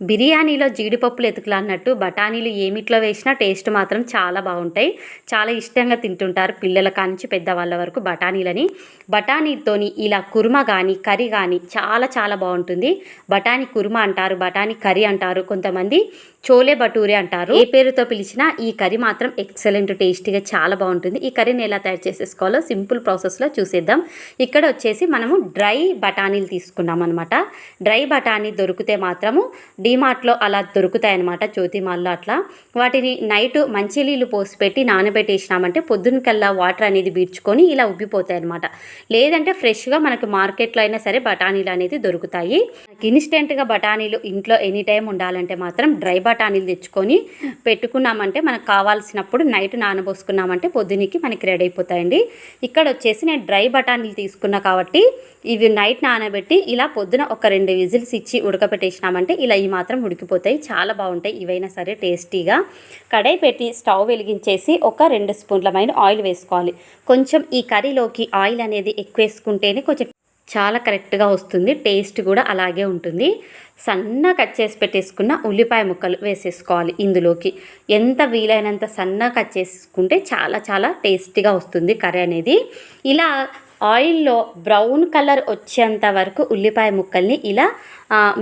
బిర్యానీలో జీడిపప్పులు ఎతుకులు అన్నట్టు బఠానీలు ఏమిట్లో వేసినా టేస్ట్ మాత్రం చాలా బాగుంటాయి. చాలా ఇష్టంగా తింటుంటారు పిల్లల కానించి పెద్దవాళ్ళ వరకు బఠానీలని. బఠానీతోని ఇలా కుర్మా కానీ కర్రీ కానీ చాలా చాలా బాగుంటుంది. బఠానీ కుర్మా అంటారు బఠానీ కర్రీ అంటారు కొంతమంది చోలే భటూరే అంటారు. ఏ పేరుతో పిలిచినా ఈ కర్రీ మాత్రం ఎక్సలెంట్ టేస్టీగా చాలా బాగుంటుంది. ఈ కర్రీని ఎలా తయారు చేసేసుకోవాలో సింపుల్ ప్రాసెస్లో చూసేద్దాం. ఇక్కడ వచ్చేసి మనము డ్రై బఠానీలు తీసుకున్నాం అనమాట డ్రై బఠానీ దొరికితే మాత్రము డీమార్ట్లో అలా దొరుకుతాయి అనమాట జ్యోతిమాల్లో అట్లా. వాటిని నైట్ మంచినీళ్ళు పోసి పెట్టి నానబెట్టేసినామంటే పొద్దున్న కల్లా వాటర్ అనేది బీడ్చుకొని ఇలా ఉబ్బిపోతాయి అనమాట లేదంటే ఫ్రెష్గా మనకు మార్కెట్లో అయినా సరే బఠానీలు అనేది దొరుకుతాయి. ఇన్స్టెంట్గా బఠానీలు ఇంట్లో ఎనీ టైం ఉండాలంటే మాత్రం డ్రై బఠానీలు తెచ్చుకొని పెట్టుకున్నామంటే మనకు కావాల్సినప్పుడు నైట్ నానబోసుకున్నామంటే పొద్దునికి మనకి రెడీ అయిపోతాయండి. ఇక్కడ వచ్చేసి నేను డ్రై బఠానీలు తీసుకున్నా కాబట్టి ఇవి నైట్ నానబెట్టి ఇలా పొద్దున ఒక రెండు విజిల్స్ ఇచ్చి ఉడకపెట్టేసినామంటే ఇలా ఈ మాత్రం ఉడికిపోతాయి. చాలా బాగుంటాయి ఇవైనా సరే టేస్టీగా. కడాయి పెట్టి స్టవ్ వెలిగించేసి ఒక రెండు స్పూన్లమైన ఆయిల్ వేసుకోవాలి. కొంచెం ఈ కర్రీలోకి ఆయిల్ అనేది ఎక్కువ వేసుకుంటేనే కొంచెం చాలా కరెక్ట్గా వస్తుంది. టేస్ట్ కూడా అలాగే ఉంటుంది. సన్నగా కట్ చేసి పెట్టేసుకున్న ఉల్లిపాయ ముక్కలు వేసేసుకోవాలి ఇందులోకి. ఎంత వీలైనంత సన్నగా కట్ చేసుకుంటే చాలా చాలా టేస్టీగా వస్తుంది కర్రీ అనేది. ఇలా ఆయిల్లో బ్రౌన్ కలర్ వచ్చేంత వరకు ఉల్లిపాయ ముక్కల్ని ఇలా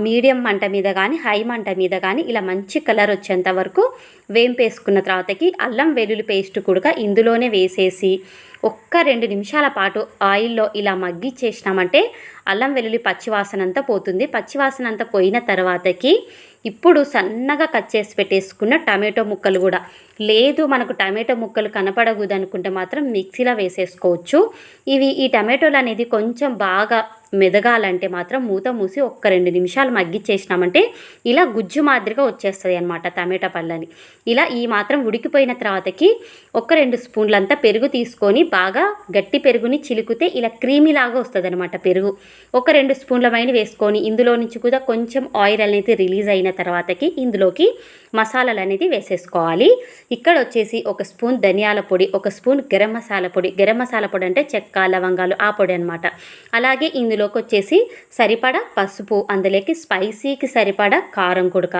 మీడియం మంట మీద కానీ హై మంట మీద కానీ ఇలా మంచి కలర్ వచ్చేంత వరకు వేంపేసుకున్న తర్వాతకి అల్లం వెల్లుల్లి పేస్ట్ కూడా ఇందులోనే వేసేసి ఒక్క రెండు నిమిషాల పాటు ఆయిల్లో ఇలా మగ్గిచ్చేసినామంటే అల్లం వెల్లుల్లి పచ్చివాసన అంతా పోతుంది. పచ్చివాసన అంతా పోయిన తర్వాతకి ఇప్పుడు సన్నగా కట్ చేసి పెట్టేసుకున్న టమాటో ముక్కలు కూడా. లేదు మనకు టమాటో ముక్కలు కనపడకూడదు అనుకుంటే మాత్రం మిక్సీలో వేసేసుకోవచ్చు. ఇవి ఈ టమాటోలు అనేది కొంచెం బాగా మెదగాలంటే మాత్రం మూత మూసి ఒక్క రెండు నిమిషాలు మగ్గిచ్చేసినామంటే ఇలా గుజ్జు మాదిరిగా వచ్చేస్తుంది అనమాట టమాటా పళ్ళని. ఇలా ఈ మాత్రం ఉడికిపోయిన తర్వాతకి ఒక రెండు స్పూన్లంతా పెరుగు తీసుకొని బాగా గట్టి పెరుగుని చిలుకుతే ఇలా క్రీమీలాగా వస్తుంది అనమాట పెరుగు. ఒక రెండు స్పూన్ల మైన వేసుకొని ఇందులో నుంచి కూడా కొంచెం ఆయిల్ అనేది రిలీజ్ అయిన తర్వాతకి ఇందులోకి మసాలాలు అనేది వేసేసుకోవాలి. ఇక్కడ వచ్చేసి ఒక స్పూన్ ధనియాల పొడి ఒక స్పూన్ గరం మసాలా పొడి. గరం మసాలా పొడి అంటే చెక్క లవంగాలు ఆ పొడి అనమాట అలాగే ఇందులోకి వచ్చేసి సరిపడా పసుపు అందులోకి స్పైసీకి సరిపడా కారం కుడక.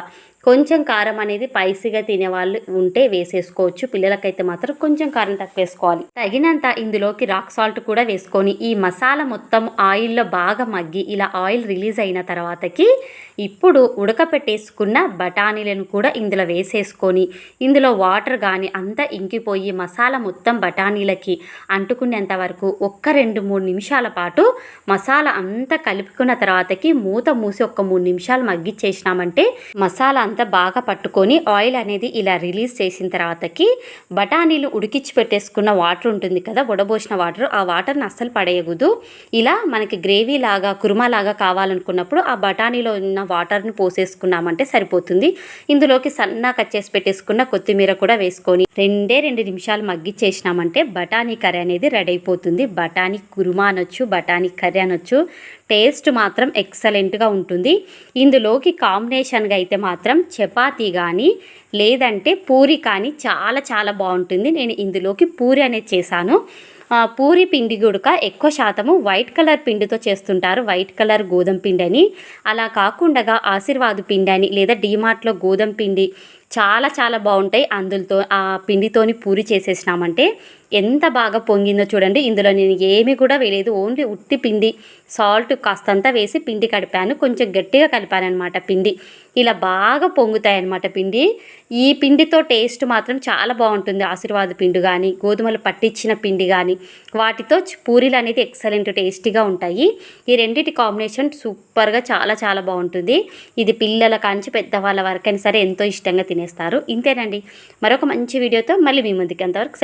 కొంచెం కారం అనేది పైసీగా తినేవాళ్ళు ఉంటే వేసేసుకోవచ్చు. పిల్లలకైతే మాత్రం కొంచెం కారం తక్కువ వేసుకోవాలి. తగినంత ఇందులోకి రాక్ సాల్ట్ కూడా వేసుకొని ఈ మసాలా మొత్తం ఆయిల్లో బాగా మగ్గి ఇలా ఆయిల్ రిలీజ్ అయిన తర్వాతకి ఇప్పుడు ఉడకపెట్టేసుకున్న బఠానీలను కూడా ఇందులో వేసేసుకొని ఇందులో వాటర్ కానీ అంతా ఇంకిపోయి మసాలా మొత్తం బఠానీలకి అంటుకునేంత వరకు ఒక్క రెండు మూడు నిమిషాల పాటు మసాలా అంతా కలుపుకున్న తర్వాతకి మూత మూసి ఒక్క మూడు నిమిషాలు మగ్గిచ్చేసినామంటే మసాలా అంతా బాగా పట్టుకొని ఆయిల్ అనేది ఇలా రిలీజ్ చేసిన తర్వాతకి బఠానీలు ఉడికిచ్చి పెట్టేసుకున్న వాటర్ ఉంటుంది కదా ఉడబోసిన వాటర్ ఆ వాటర్ని అస్సలు పడేయకూడదు. ఇలా మనకి గ్రేవీ లాగా కుర్మా లాగా కావాలనుకున్నప్పుడు ఆ బఠానీలో ఉన్న వాటర్ని పోసేసుకున్నామంటే సరిపోతుంది. ఇందులోకి సన్నా కట్ చేసి పెట్టేసుకున్న కొత్తిమీర కూడా వేసుకొని రెండే రెండు నిమిషాలు మగ్గిచ్చేసినామంటే బఠానీ కర్రీ అనేది రెడీ అయిపోతుంది. బఠానీ కురుమా అనొచ్చు బఠానీ కర్రీ అనొచ్చు. టేస్ట్ మాత్రం ఎక్సలెంట్గా ఉంటుంది. ఇందులోకి కాంబినేషన్గా అయితే మాత్రం చపాతీ కానీ లేదంటే పూరి కానీ చాలా చాలా బాగుంటుంది. నేను ఇందులోకి పూరి అనేది చేశాను. పూరి పిండి గుడక ఎక్కువ శాతము వైట్ కలర్ పిండితో చేస్తుంటారు. వైట్ కలర్ గోధుమ పిండి అని. అలా కాకుండా ఆశీర్వాద్ పిండి అని లేదా డీమార్ట్లో గోధుమ పిండి చాలా చాలా బాగుంటాయి. అందులతో ఆ పిండితోని పూరి చేసేసినామంటే ఎంత బాగా పొంగిందో చూడండి. ఇందులో నేను ఏమి కూడా వేయలేదు. ఓన్లీ ఉట్టి పిండి సాల్ట్ కాస్తంతా వేసి పిండి కడిపాను కొంచెం గట్టిగా కలిపాను అనమాట పిండి. ఇలా బాగా పొంగుతాయి అనమాట పిండి. ఈ పిండితో టేస్ట్ మాత్రం చాలా బాగుంటుంది. ఆశీర్వాద పిండి కానీ గోధుమలు పట్టించిన పిండి కానీ వాటితో పూరీలు అనేది ఎక్సలెంట్ టేస్టీగా ఉంటాయి. ఈ రెండింటి కాంబినేషన్ సూపర్గా చాలా చాలా బాగుంటుంది. ఇది పిల్లల కాంచి పెద్దవాళ్ళ వరకైనా సరే ఎంతో ఇష్టంగా తినేస్తారు. ఇంతేనండి. మరొక మంచి వీడియోతో మళ్ళీ మీ ముందుకు అంతవరకు